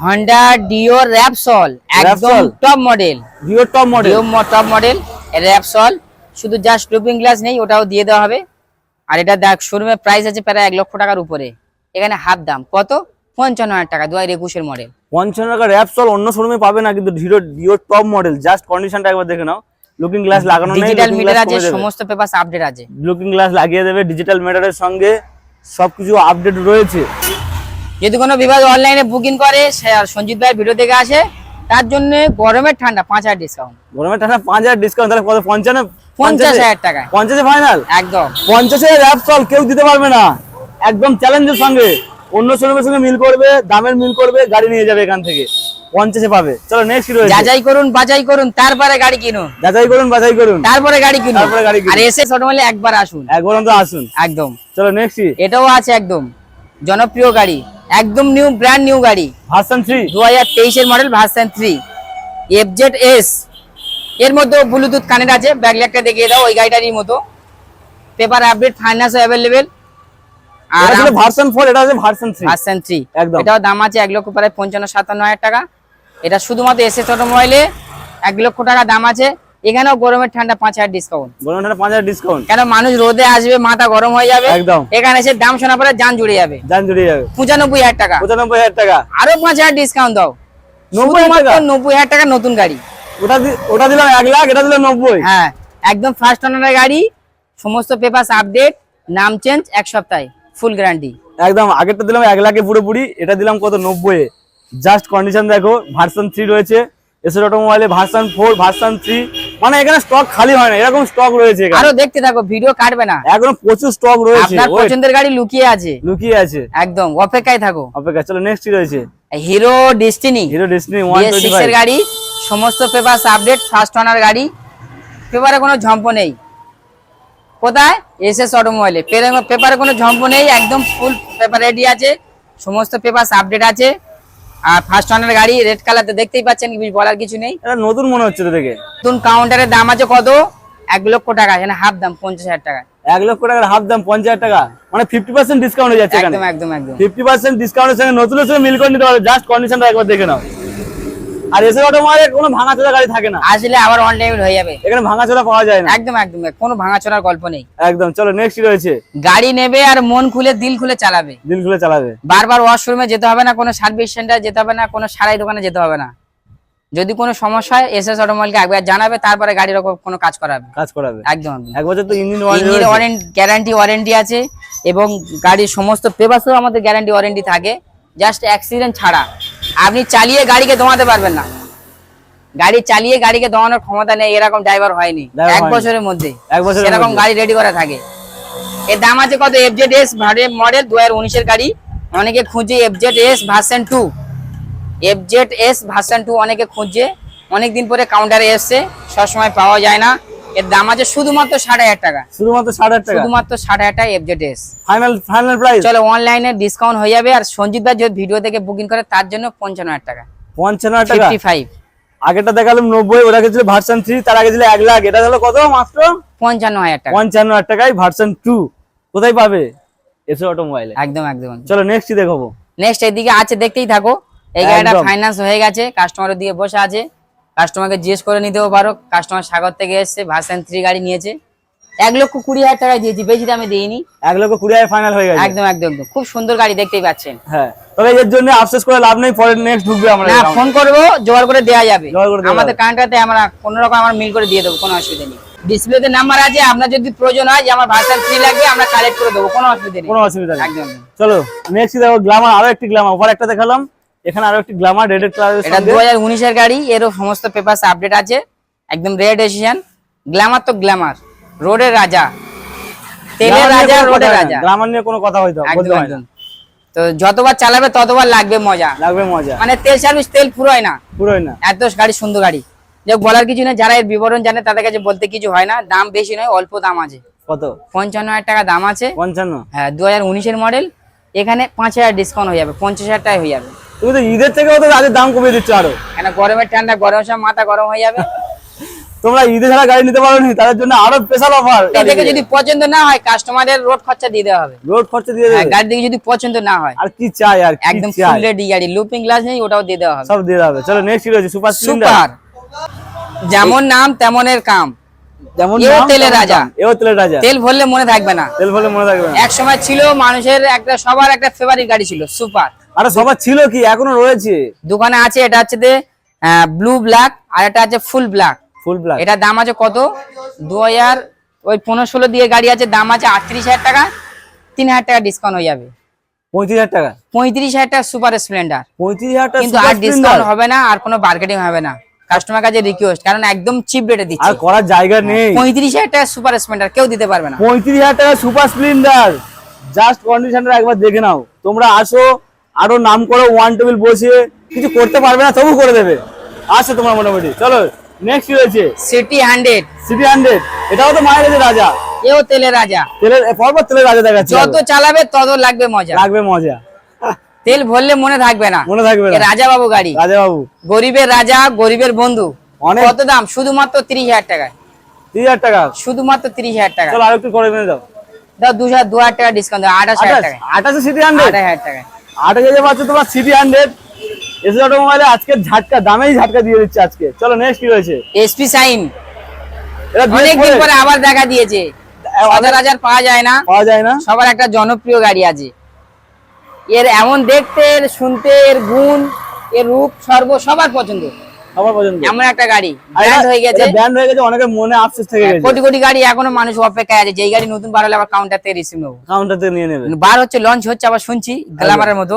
হন্ডা ডিও র্যাপসল একদম টপ মডেল ভিভোর top model Dio top model Repsol শুধু জাস্ট লুপিং গ্লাস নেই ওটাও দিয়ে দেওয়া হবে। আর এটা দেখ শোরুমের প্রাইস আছে প্রায় এক লক্ষ টাকার উপরে। এখানে হাফ দাম। কত? পঞ্চান্ন হাজার টাকা দু হাজার একুশের মডেল পঞ্চান্ন টাকা র্যাপসল অন্য শোরুমে পাবে না কিন্তু Hero Dio top model just কন্ডিশনটা একবার দেখে নাও। লুকিং গ্লাস লাগানো নেই ডিজিটাল মিটার আছে সমস্ত পেপার আপডেট আছে। লুকিং গ্লাস লাগিয়ে দেবে ডিজিটাল মিটারের সঙ্গে সবকিছু আপডেট রয়েছে। যদি কোনো বিভাগ অনলাইনে বুকিং করে সে সঞ্জিত ভাই ভিডিও দেখে আসে তার জন্য গরমের ঠান্ডা পাঁচ হাজার ডিসকাউন্ট গরমের টাকা পাঁচ হাজার ডিসকাউন্ট তাহলে কত? পঞ্চান্ন? পঞ্চাশ হাজার টাকায়। পঞ্চাশে ফাইনাল একদম। পঞ্চাশে র্যাপসল কেউ দিতে পারবে না। একদম চ্যালেঞ্জের সঙ্গে। অন্য শোরুমের সঙ্গে মিল করবে দামের মিল করবে গাড়ি নিয়ে যাবে এখান থেকে। পঞ্চাশে পাবে। চলো নেক্সট কি রয়েছে? যাচাই করুন করুন তারপরে গাড়ি কিনুন। যাচাই করুন বাছাই করুন। তারপরে গাড়ি কিনুন। তারপরে গাড়ি কিনুন। আর এসে ছোট একবার আসুন। একবার আসুন। একদম। চলো নেক্সট এটাও আছে একদম। জনপ্রিয় গাড়ি। একদম নিউ ব্র্যান্ড নিউ গাড়ি। ভার্সন থ্রি দু হাজার তেইশের model version three FZ S এর মধ্যে ব্লুটুথ কানেক্ট আছে। ব্যাকল্যাগটা দেখিয়ে দাও ওই গাড়িটারই মতো। পেপার আপডেট ফাইন্যান্স অ্যাভেলেবেল আর এটা ভার্সন ফোর এটা আছে ভার্সন থ্রি ভার্সন থ্রি একদম। এটাও দাম আছে এক লক্ষ প্রায় পঞ্চান্ন সাতান্ন হাজার টাকা। এটা শুধুমাত্র এসে ছোট মোবাইলে এক লক্ষ টাকা দাম আছে। এখানেও গরমের ঠান্ডা পাঁচ হাজার ডিসকাউন্ট বলুন এটা পাঁচ হাজার ডিসকাউন্ট কেন মানুষ রোদে আসবে মাথা গরম হয়ে যাবে। একদম। এখানে এসে দাম শোনা পরে যান জুড়ে যাবে। জান জুড়ে যাবে। পঁচানব্বই হাজার টাকা। পঁচানব্বই হাজার টাকা। আরও পাঁচ হাজার ডিসকাউন্ট দাও। নব্বই হাজার শুধুমাত্র টাকা? নব্বই হাজার টাকা নতুন গাড়ি। ওটা দিলাম এক লাখ এটা দিলাম নব্বই। হ্যাঁ একদম ফার্স্ট ওনারের গাড়ি সমস্ত পেপারস আপডেট নাম চেঞ্জ এক সপ্তাহে ফুল গ্যারান্টি একদম আগেরটা দিলাম এক লাখে পুরোপুরি এটা দিলাম কত? নব্বই জাস্ট কন্ডিশন দেখো ভার্সন থ্রি রয়েছে। এসএর অটোমোবাইলে ভার্সন ফোর ভার্সন থ্রি মানে এখানে স্টক খালি হয় না এরকম স্টক রয়েছে আরও দেখতে থাকো ভিডিও কাটবে না। এখনও প্রচুর স্টক রয়েছে আপনার পছন্দের গাড়ি লুকিয়ে আছে। লুকিয়ে আছে। একদম অপেক্ষায় থাকো। অপেক্ষা চলো নেক্সট রয়েছে? Hero Destini Hero Destini one BS twenty six এর গাড়ি সমস্ত পেপার আপডেট ফার্স্ট ওনার গাড়ি। পেপারে কোনো ঝম্প নেই। কোথায়? এসএস অটোমোবাইলে পেপারে কোনো ঝম্প নেই একদম ফুল পেপার রেডি আছে। সমস্ত পেপার আপডেট আছে। আর ফার্স্ট ওনার গাড়ি রেড কালার তো দেখতেই পাচ্ছেন বলার কিছু নেই। নতুন মনে হচ্ছে তো দেখে নতুন কাউন্টারের দাম আছে কত? এক লক্ষ টাকা এখানে হাফ দাম পঞ্চাশ হাজার টাকা। এক লক্ষ টাকার হাফ দাম পঞ্চাশ হাজার টাকা। মানে ফিফটি পার্সেন্ট ডিসকাউন্ট হয়ে যাচ্ছে একদম একদম একদম। ফিফটি পার্সেন্ট ডিসকাউন্টের সঙ্গে নতুন সঙ্গে মিল করে নিতে পারবে জাস্ট কন্ডিশনটা একবার দেখে নাও। আর এসে অটোমোবাইলে কোনো ভাঙাচোরা গাড়ি থাকে না। আসলে আবার অন টাইম হয়ে যাবে। এখানে ভাঙাচোরা পাওয়া যায় না। একদম একদম কোনো ভাঙাচোরার গল্প নেই। একদম চলো নেক্সট রয়েছে? গাড়ি নেবে আর মন খুলে দিল খুলে চালাবে। দিল খুলে চালাবে। বারবার ওয়াশরুমে যেতে হবে না কোনো সার্ভিস সেন্টার যেতে হবে না কোনো সারাই দোকানে যেতে হবে না। যদি কোনো সমস্যা হয় এস এস অটোমোবাইলকে একবার জানাবে তারপরে গাড়ির কোনো কাজ করাবে। কাজ করাবে। একদম এক বছর তো ইঞ্জিন ইঞ্জিনের ওয়ারেন্টি গ্যারান্টি ওয়ারেন্টি আছে এবং গাড়ির সমস্ত পেপারসও আমাদের গ্যারান্টি ওয়ারেন্টি থাকে। জাস্ট অ্যাক্সিডেন্ট ছাড়া। আপনি চালিয়ে গাড়িকে দমাতে পারবেন না। গাড়ি চালিয়ে গাড়িকে দমানোর ক্ষমতা নেই এরকম ড্রাইভার হয়নি। এক বছরের মধ্যে। এক বছরের সেরকম মধ্যে। গাড়ি রেডি করা থাকে। এর দাম আছে কত? এফজেড এস মডেল দু হাজার উনিশের গাড়ি। অনেকে খুঁজে FZ S version two FZ S version two অনেকে খুঁজছে অনেকদিন পরে কাউন্টারে এসছে। সবসময় পাওয়া যায় না। এর দাম আছে শুধুমাত্র ষাট হাজার টাকা। শুধুমাত্র ষাট হাজার টাকা? শুধুমাত্র ষাট হাজার টাকা FZ S final final price চলো অনলাইনে ডিসকাউন্ট হয়ে যাবে আর সঞ্জিত ভাই যদি ভিডিও থেকে বুকিং করে তার জন্য পঞ্চান্ন হাজার টাকা। পঞ্চান্ন হাজার টাকা? ফাইভ আগেটা দেখালাম নব্বই ওটা ছিল ভার্সন থ্রি তার আগে ছিল এক লাখ। এটা হলো কত মাত্র? পঞ্চান্ন হাজার টাকা। পঞ্চান্ন হাজার টাকায় ভার্সন টু কোথায় পাবে? এসে অটোমোবাইলে একদম একদম। চলো নেক্সট দেখাবো। নেক্সট এদিকে আছে দেখতেই থাকো। এই গাড়িটা ফাইন্যান্স হয়ে গেছে কাস্টমারের দিয়ে বসে আছে। কাস্টমারকে জিজ্ঞেস করে নিতেও পারো। কাস্টমার সাগর থেকে এসছে ভার্সন থ্রি গাড়ি নিয়েছে। এক লক্ষ কুড়ি হাজার টাকা দিয়েছি বেশি দামে দিইনি। এক লক্ষ কুড়ি হাজার ফাইনাল হয়ে গেছে। একদম একদম একদম। খুব সুন্দর গাড়ি দেখতেই পাচ্ছেন। হ্যাঁ তবে এর জন্য আফসোস করে লাভ নেই পরে নেক্সট ঢুকবে আমরা না ফোন করব জোগাড় করে দেওয়া যাবে। আমাদের আমরা কোনো রকম আমরা মিল করে দিয়ে দেবো কোনো অসুবিধা নেই। ডিসপ্লেতে নাম্বার আছে আপনার যদি প্রয়োজন হয় যে আমার লাগবে আমরা কালেক্ট করে দেবো কোনো অসুবিধা নেই। কোনো অসুবিধা নেই। একদম। চলো নেক্সট দেখো গ্লামার আরও একটি গ্লামার উপর একটা দেখালাম। এখানে আরও একটি গ্লামার রেড কালারের এটা দু হাজার উনিশের গাড়ি এরও সমস্ত পেপার আপডেট আছে। একদম রেড এসিয়ান গ্ল্যামার তো গ্ল্যামার রোডের রাজা। তেলের রাজা রোডের রাজা। গ্লামার নিয়ে কোনো কথা বলতে হয় তো যতবার চালাবে ততবার লাগবে মজা। লাগবে মজা। মানে তেল সার্ভিস তেল ফুরোয় না। পুরোই না। এত গাড়ি সুন্দর গাড়ি। যে বলার কিছু না যারা এর বিবরণ জানে তাদের কাছে বলতে কিছু হয় না। দাম বেশি নয় অল্প দাম আছে। কত? পঞ্চান্ন হাজার টাকা দাম আছে। পঞ্চান্ন? হ্যাঁ দু হাজার উনিশের মডেল এখানে পাঁচ হাজার ডিসকাউন্ট হয়ে যাবে পঞ্চাশ হাজার টাকা হয়ে যাবে। তুমি তো ঈদের থেকেও তো আজের দাম কমিয়ে দিচ্ছ আরও। কেন গরমের ঠান্ডা গরম সময় মাথা গরম হয়ে যাবে? তোমরা ঈদে ছাড়া গাড়ি নিতে পারো নি তাদের জন্য আরও স্পেশাল অফার এর যদি পছন্দ না হয় কাস্টমারের রোড খরচা দিয়ে দেওয়া হবে। রোড খরচা দিয়ে হ্যাঁ, দেবে গাড়ি থেকে যদি পছন্দ না হয়। আর কি চাই আর একদম ফুল রেডি গাড়ি লুপিং গ্লাস নেই ওটাও দিয়ে দেওয়া হবে। সব দিয়ে দেবে চলো নেক্সট রয়েছে সুপার সুপার যেমন নাম তেমনের কাম। যেমন এও তেলের তেমন রাজা। এও তেলের রাজা। তেল ভরলে মনে থাকবে না। তেল বলে মনে থাকবে না। এক সময় ছিল মানুষের একটা সবার একটা ফেভারিট গাড়ি ছিল সুপার আরে সবার ছিল কি? এখনও রয়েছে। দোকানে আছে এটা হচ্ছে ব্লু ব্ল্যাক আর এটা আছে ফুল ব্ল্যাক ফুল ব্ল্যাক এটা দাম আছে কত? দু হাজার ওই পনেরো ষোলো দিয়ে গাড়ি আছে দাম আছে আটত্রিশ হাজার টাকা। তিন হাজার টাকা ডিসকাউন্ট হয়ে যাবে। পঁয়ত্রিশ হাজার টাকা? পঁয়ত্রিশ হাজার টাকা সুপার স্প্লেন্ডার পঁয়ত্রিশ হাজার টাকা কিন্তু আর ডিসকাউন্ট হবে না আর কোনো মার্কেটিং হবে না। কাস্টমার কাছে রিকোয়েস্ট কারণ একদম চিপ রেটে আর দিচ্ছে। করার জায়গা নেই। পঁয়ত্রিশ হাজার টাকা সুপার স্প্লেন্ডার কেউ দিতে পারবে না। পঁয়ত্রিশ হাজার টাকা সুপার স্প্লেন্ডার জাস্ট কন্ডিশনটা একবার দেখে নাও। তোমরা আসো আরও নাম করো ওয়ান টেবিল বসিয়ে কিছু করতে পারবে না তবু করে দেবে। আসো তোমার মোটামুটি। চলো নেক্সট রয়েছে? সিটি হান্ড্রেড সিটি হান্ড্রেড এটাও তো মায়ের রাজা। এও তেলের রাজা। তেলের পরপর তেলের রাজা দেখাচ্ছে। যত চালাবে তত লাগবে মজা। লাগবে মজা। তেল ভরলে মনে থাকবে না। মনে থাকবে না। রাজা বাবু গাড়ি। রাজা বাবু গরিবের রাজা গরিবের বন্ধু। অনেক- কত দাম? শুধুমাত্র তিরিশ হাজার টাকায়। তিরিশ হাজার টাকা। শুধুমাত্র তিরিশ হাজার টাকা। চলো আরেকটু করে যাও। দাও দু হাজার দু হাজার টাকা ডিসকাউন্ট দাও আঠাশ হাজার টাকা আঠাশে সিটি হান্ড্রেড হাজার টাকা আঠাশ হাজার পাচ্ছ তোমার সিটি হান্ড্রেড এসে অটোমোবাইলে আজকে ঝাটকা দামেই ঝাটকা দিয়ে দিচ্ছে আজকে। চলো নেক্সট কি রয়েছে? এসপি সাইন অনেকদিন পরে। আবার দেখা দিয়েছে। হাজার হাজার পাওয়া যায় না। পাওয়া যায় না। সবার একটা জনপ্রিয় গাড়ি আছে। এর এমন দেখতে শুনতে এর গুণ এর রূপ সর্ব সবার পছন্দ। সবার পছন্দ। এমন একটা গাড়ি। ব্র্যান্ড হয়ে গেছে। ব্র্যান্ড হয়ে গেছে অনেকের মনে আফসোস থেকে গেছে। কোটি কোটি গাড়ি এখনও মানুষ অপেক্ষায় আছে। যেই গাড়ি নতুন বার হলে আবার কাউন্টার থেকে রিসিভ নেব। কাউন্টার থেকে নিয়ে নেবে। বার হচ্ছে লঞ্চ হচ্ছে আবার শুনছি গ্লামারের মতো।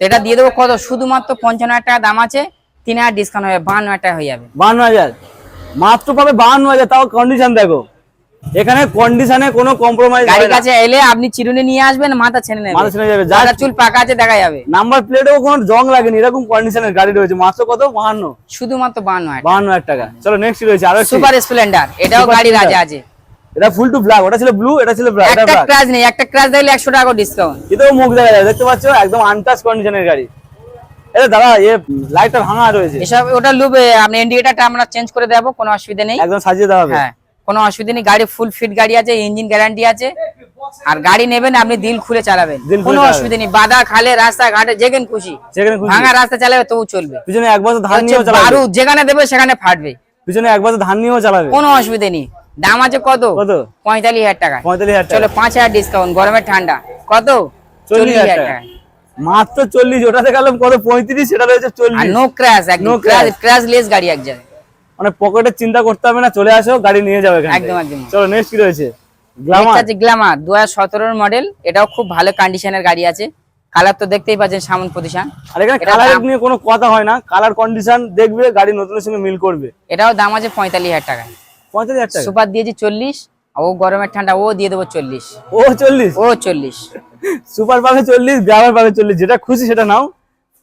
এটা দিয়ে দেবো কত? শুধুমাত্র পঞ্চান্ন হাজার টাকা দাম আছে তিন হাজার ডিসকাউন্ট হবে বান্ন হাজার টাকা হয়ে যাবে। বান্ন হাজার। মাত্র পাবে বান্ন হাজার তাও কন্ডিশন দেখো। এখানে কন্ডিশনে কোনো কম্প্রোমাইজ গাড়ির কাছে এলে আপনি চিরুনি নিয়ে আসবেন মাথা ছেড়ে নেবেন মাথা ছেড়ে যাবে, যা- যারা চুল পাকা আছে দেখা যাবে। নাম্বার প্লেটেও কোনো জং লাগেনি এরকম কন্ডিশনের গাড়ি রয়েছে। মাত্র কত? বাহান্ন। শুধুমাত্র বান্ন হাজার বাহান্ন হাজার টাকা। চলো নেক্সট রয়েছে আরও। সুপার স্প্লেন্ডার এটাও গাড়ি। রাজা আছে। এটা ফুল টু ব্ল্যাক ওটা ছিল ব্লু এটা ছিল ব্ল্যাক একটা ক্রাশ নেই একটা ক্রাশ দেখলে একশো টাকা ডিসকাউন্ট এতেও মুখ দেখা যায়। দেখতে পাচ্ছ? একদম আনটাচ কন্ডিশনের গাড়ি। এটা দাদা এ লাইটটা ভাঙা রয়েছে। এসব ওটা লুবে আপনি ইন্ডিকেটারটা আমরা চেঞ্জ করে দেবো কোনো অসুবিধা নেই। একদম সাজিয়ে দেওয়া হবে। হ্যাঁ। কোনো অসুবিধা নেই গাড়ি ফুল ফিট গাড়ি আছে ইঞ্জিন গ্যারান্টি আছে। আর গাড়ি নেবেন আপনি দিল খুলে চালাবেন। কোনো অসুবিধা নেই বাদা খালে রাস্তা ঘাটে যেখানে খুশি। ভাঙা রাস্তা চালাবে তবু চলবে। পিছনে এক বছর ধান নিয়েও চালাবে। বারু যেখানে দেবে সেখানে ফাটবে। পিছনে এক বছর ধান নিয়েও চালাবে। কোনো অসুবিধা নেই। দাম আছে কত? কত? পঁয়তাল্লিশ হাজার টাকা। পঁয়তাল্লিশ হাজার চলো পাঁচ হাজার ডিসকাউন্ট গরমের ঠান্ডা। কত? চল্লিশ হাজার টাকা। মাত্র চল্লিশ ওটাতে গেলাম কত? পঁয়ত্রিশ সেটা রয়েছে চল্লিশ। No crash No crash crash less গাড়ি এক জায়গায়। মানে পকেটের চিন্তা করতে হবে না চলে আসো গাড়ি নিয়ে যাবে একদম, একদম। চলো নেক্সট কি রয়েছে? আছে গ্ল্যামার দু হাজার মডেল এটাও খুব ভালো কন্ডিশনের গাড়ি আছে। কালার তো দেখতেই পাচ্ছেন সামন প্রতিষ্ঠান। আর এখানে কালার নিয়ে কোনো কথা হয় না কালার কন্ডিশন দেখবে গাড়ি নতুনের সঙ্গে মিল করবে। এটাও দাম আছে পঁয়তাল্লিশ হাজার টাকা পঁয়তাল্লিশ হাজার টাকা সুপার দিয়েছি চল্লিশ ও গরমের ঠান্ডা ও দিয়ে দেবো চল্লিশ। ও চল্লিশ? ও চল্লিশ। সুপার পাবে চল্লিশ গ্রামের পাবে চল্লিশ যেটা খুশি সেটা নাও।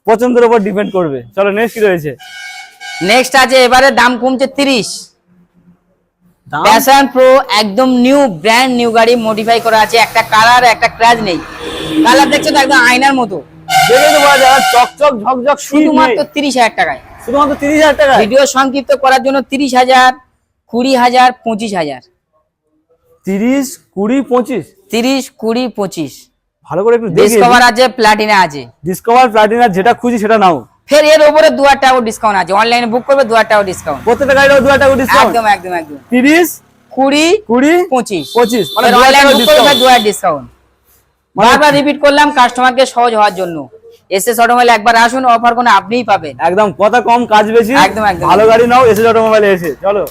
পছন্দের উপর ডিপেন্ড করবে। চলো নেক্সট কি রয়েছে? নেক্সট আছে এবারে দাম কমছে তিরিশ। দাম? প্যাশন প্রো একদম নিউ ব্র্যান্ড নিউ গাড়ি মডিফাই করা আছে। একটা কালার একটা ক্র্যাশ নেই। কালার দেখছ তো একদম আয়নার মতো। দেখে তো বলা যায় চকচক ঝকঝক শুধুমাত্র শুধুমাত্র তিরিশ হাজার টাকায়। শুধুমাত্র তিরিশ হাজার টাকা ভিডিও সংক্ষিপ্ত করার জন্য তিরিশ হাজার কুড়ি হাজার পঁচিশ হাজার। তিরিশ কুড়ি পঁচিশ? তিরিশ কুড়ি পঁচিশ। ভালো করে একটু দেখে ডিসকভার আছে প্লাটিনা আছে। ডিসকভার প্লাটিনা যেটা খুঁজি সেটা নাও। ফের এর উপরে দু হাজার টাকা ডিসকাউন্ট আছে। অনলাইনে বুক করবে দু হাজার টাকা ডিসকাউন্ট প্রত্যেকটা গাড়ির দু হাজার টাকা ডিসকাউন্ট একদম একদম একদম। তিরিশ? কুড়ি? কুড়ি? পঁচিশ। পঁচিশ। মানে দু ডিসকাউন্ট মানে- বারবার রিপিট করলাম কাস্টমারকে সহজ হওয়ার জন্য। এসে অটোমোবাইল একবার আসুন অফার কোনো আপনিই পাবেন। একদম কথা কম কাজ বেশি। একদম, একদম। ভালো গাড়ি নাও এসে অটোমোবাইলে এসে। চলো।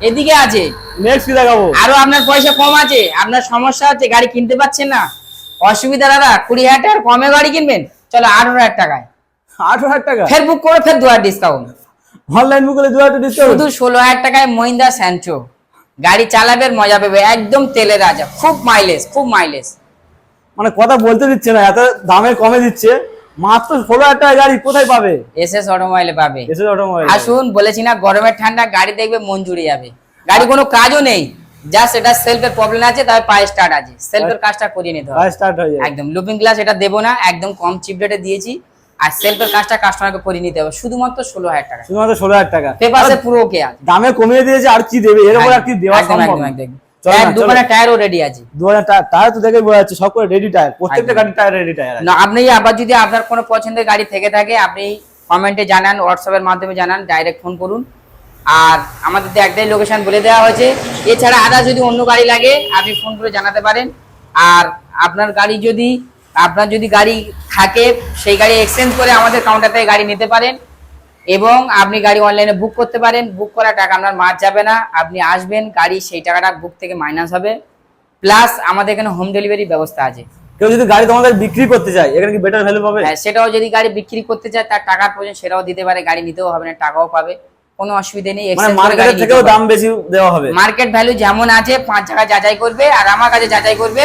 এদিকে আছে। নেক্সট কি দেখাবো? আরও আপনার পয়সা কম আছে আপনার সমস্যা আছে গাড়ি কিনতে পাচ্ছেন না। অসুবিধা দাদা কুড়ি হাজার টাকার কমে গাড়ি কিনবেন। চলো আঠারো হাজার টাকায়। আট হাজার টাকা। ফের বুক করে ফের দু হাজার ডিসকাউন্ট অনলাইন বুক করলে দু হাজার ডিসকাউন্ট শুধু ষোলো হাজার টাকায় মহিন্দ্রা স্যান্ট্রো গাড়ি চালাবে মজা পাবে। একদম তেলের রাজা। খুব মাইলেজ খুব মাইলেজ মানে কথা বলতে দিচ্ছে না এত দামে কমে দিচ্ছে। মাত্র ষোলো হাজার টাকা গাড়ি কোথায় পাবে? এস এস অটোমোবাইলে পাবে। এসে অটোমোবাইল। আসুন বলেছি না গরমের ঠান্ডা গাড়ি দেখবে মন জুড়ে যাবে। গাড়ি কোনো কাজও নেই। জাস্ট এটা সেলফের প্রবলেম আছে তবে পায়ে স্টার্ট আছে। সেলফের কাজটা করিয়ে নিতে হবে। স্টার্ট হয়ে একদম। লুপিং গ্লাস এটা দেবো না একদম কম চিপ রেটে দিয়েছি। আর সেলফের কাজটা কাস্টমারকে করিয়ে নিতে হবে শুধুমাত্র ষোলো হাজার টাকা। শুধুমাত্র ষোলো হাজার টাকা। পেপারসে পুরো ওকে আছে। দামে কমিয়ে দিয়েছে আর কি দেবে? এর উপর আর কি দেওয়া সম্ভব একদম একদম। চলো টায়ার না, চলো। দোকানে টায়ারও রেডি আছে। দু হাজার টাকা টায়ার তো দেখে বোঝা যাচ্ছে সব করে রেডি টায়ার প্রত্যেকটা একদম। রেডি টায়ার না আপনি আবার যদি আপনার কোনো পছন্দের গাড়ি থেকে থাকে আপনি কমেন্টে জানান হোয়াটসঅ্যাপের মাধ্যমে জানান ডাইরেক্ট ফোন করুন। আর আমাদের একটাই লোকেশন বলে দেওয়া হয়েছে। এছাড়া আদা যদি অন্য গাড়ি লাগে আপনি ফোন করে জানাতে পারেন। আর আপনার গাড়ি যদি আপনার যদি গাড়ি থাকে সেই গাড়ি এক্সচেঞ্জ করে আমাদের কাউন্টার থেকে গাড়ি নিতে পারেন এবং আপনি গাড়ি অনলাইনে বুক করতে পারেন। বুক করা টাকা আপনার মার যাবে না। আপনি আসবেন গাড়ি সেই টাকাটা বুক থেকে মাইনাস হবে। প্লাস আমাদের এখানে হোম ডেলিভারি ব্যবস্থা আছে। কেউ যদি গাড়ি তোমাদের বিক্রি করতে চায় এখানে কি বেটার ভ্যালু পাবে? হ্যাঁ, সেটাও যদি গাড়ি বিক্রি করতে চায় তার টাকার প্রয়োজন সেটাও দিতে পারে। গাড়ি নিতেও হবে না টাকাও পাবে। কোনো অসুবিধা নেই মানে মার্কেটের নিতে থেকেও দাম বেশি দেওয়া হবে। মার্কেট ভ্যালু যেমন আছে পাঁচ টাকা যাচাই করবে আর আমার কাছে যাচাই করবে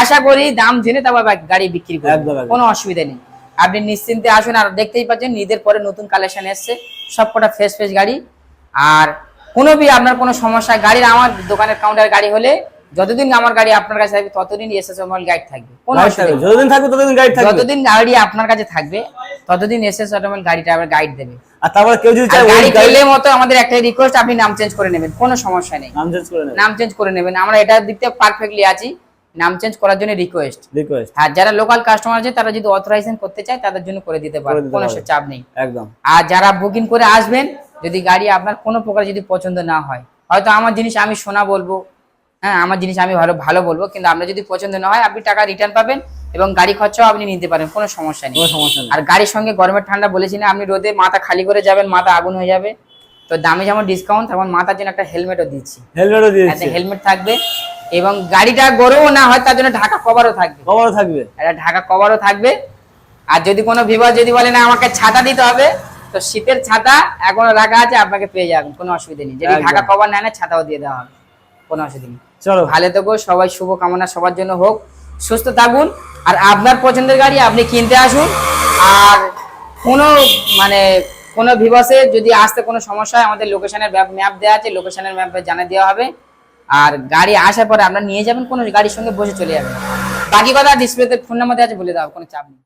আশা করি দাম জেনে তারপর গাড়ি বিক্রি করবে। কোনো অসুবিধা নেই। আপনি নিশ্চিন্তে আসুন আর দেখতেই পাচ্ছেন ঈদের পরে নতুন কালেকশন এসছে। সবকটা ফ্রেশ ফ্রেশ গাড়ি। আর কোনো বি আপনার কোনো সমস্যা গাড়ির আমার দোকানের কাউন্টার গাড়ি হলে যতদিন আমার গাড়ি আপনার কাছে থাকবে ততদিন এস এস অটোমোবাইল গাইড থাকবে। যতদিন থাকবে ততদিন গাইড থাকবে। যতদিন গাড়ি আপনার কাছে থাকবে ততদিন এস এস অটোমোবাইল গাড়িটা আবার গাইড দেবে। আর তারপরে কেউ যদি চায় গাড়ি পেলে মতো আমাদের একটা রিকোয়েস্ট আপনি নাম চেঞ্জ করে নেবেন। কোনো সমস্যা নেই। নাম চেঞ্জ করে নেবেন। নাম চেঞ্জ করে নেবেন। আমরা এটার দিক থেকে পারফেক্টলি আছি। নাম চেঞ্জ করার জন্য রিকোয়েস্ট রিকোয়েস্ট আর যারা লোকাল কাস্টমার আছে তারা যদি অথরাইজেশন করতে চায় তাদের জন্য করে দিতে পারে কোনো। চাপ নেই। একদম। আর যারা বুকিং করে আসবেন যদি গাড়ি আপনার কোনো প্রকার যদি পছন্দ না হয় হয়তো আমার জিনিস আমি শোনা বলব হ্যাঁ আমার জিনিস আমি ভালো ভালো বলব কিন্তু আপনার যদি পছন্দ না হয় আপনি টাকা রিটার্ন পাবেন এবং গাড়ি খরচাও আপনি নিতে পারেন কোনো সমস্যা নেই। কোনো সমস্যা নেই। আর গাড়ির সঙ্গে গরমের ঠান্ডা বলেছি না আপনি রোদে মাথা খালি করে যাবেন মাথা আগুন হয়ে যাবে তো দামে যেমন ডিসকাউন্ট তেমন মাথার জন্য একটা হেলমেটও দিচ্ছি। হেলমেটও দিচ্ছে হেলমেট থাকবে এবং গাড়িটা গরমও না হয় তার জন্য ঢাকা কভারও থাকবে। কভারও থাকবে। একটা ঢাকা কভারও থাকবে। আর যদি কোনো বিভাগ যদি বলে না আমাকে ছাতা দিতে হবে তো শীতের ছাতা এখনও রাখা আছে আপনাকে পেয়ে যাবেন কোনো অসুবিধা নেই। যদি ঢাকা কভার নেয় না ছাতাও দিয়ে দেওয়া হবে কোনো অসুবিধা নেই। চলো। ভালো থেকো সবাই শুভ কামনা সবার জন্য হোক। সুস্থ থাকুন আর আপনার পছন্দের গাড়ি আপনি কিনতে আসুন। আর কোনো মানে কোনো ভিভাসে যদি আসতে কোনো সমস্যা হয়, আমাদের লোকেশনের ম্যাপ দেওয়া আছে, লোকেশনের ম্যাপে জানিয়ে দেওয়া হবে। আর গাড়ি আসার পরে আপনারা নিয়ে যাবেন, কোনো গাড়ির সঙ্গে বসে চলে যাবেন। বাকি কথা ডিসপ্লেতে ফোন নাম্বার দেওয়া আছে, বলে দাও, কোনো চাপ নেই।